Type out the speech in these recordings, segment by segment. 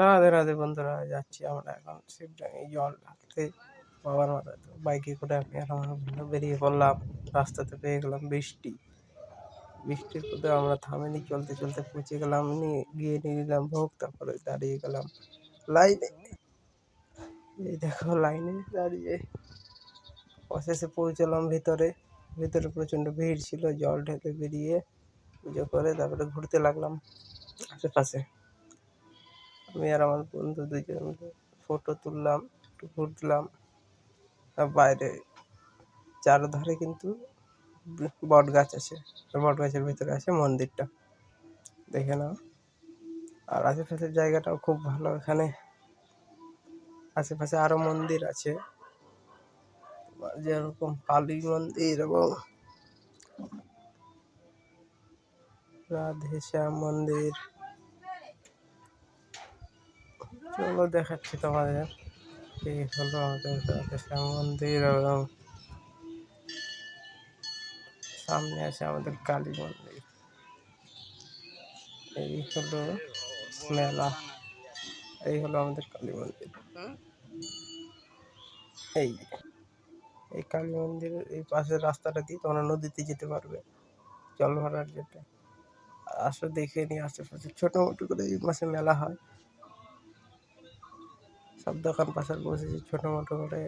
রাধে রাধে বন্ধুরা, যাচ্ছি আমরা এখন শিবডাঙ্গি জল ঢালতে। বাবার মাথায় তো বাইকে করে আমি আর আমার বন্ধু বেরিয়ে পড়লাম, রাস্তাতে পেয়ে গেলাম বৃষ্টি। বৃষ্টির মধ্যে আমরা থামেনি, চলতে চলতে পৌঁছে গেলাম, নিয়ে গিয়ে নিয়ে নিলাম ভোগ, তারপরে দাঁড়িয়ে গেলাম লাইনে। এই দেখো লাইনে দাঁড়িয়ে অশেষে পৌঁছলাম ভিতরে। ভিতরে প্রচণ্ড ভিড় ছিল, জল ঢেলে বেরিয়ে পুজো করে তারপরে ঘুরতে লাগলাম আশেপাশে। আমি আর আমার বন্ধু দুজন মিলে ফটো তুললাম একটু ঘুরলাম বাইরে চারধারে কিন্তু বট গাছ আছে। বট গাছের ভিতরে আছে মন্দিরটা। দেখে নাও। আর আশেপাশের জায়গাটাও খুব ভালো। এখানে আশেপাশে আরও মন্দির আছে। যেরকম কালী মন্দির এবং রাধেশ্যাম মন্দির। চলো দেখাচ্ছি তোমাদের। এই হলো আমাদের শ্যাম মন্দির এবং সামনে আছে আমাদের কালী মন্দির। এই হলো মেলা। এই হলো আমাদের কালী মন্দির। এই এই কালী মন্দিরের এই পাশের রাস্তাটা দিয়ে তোমরা নদীতে যেতে পারবে। জল ভরার যেতে। আসো দেখে নিয়ে আশেপাশে। ছোটো মোটো করে এই মাসে মেলা হয়। সব দোকান পাশার বসেছি ছোটো মোটো করে।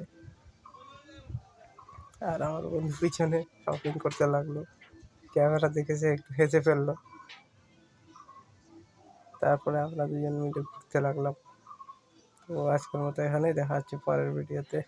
আর আমার বন্ধু পিছনে শপিং করতে লাগল। ক্যামেরা দেখেছে, একটু হেসে ফেলল। তারপরে আমরা দুজন মিলে ঘুরতে লাগলাম। তো আজকের মতো এখানেই, দেখা হচ্ছে পরের ভিডিওতে।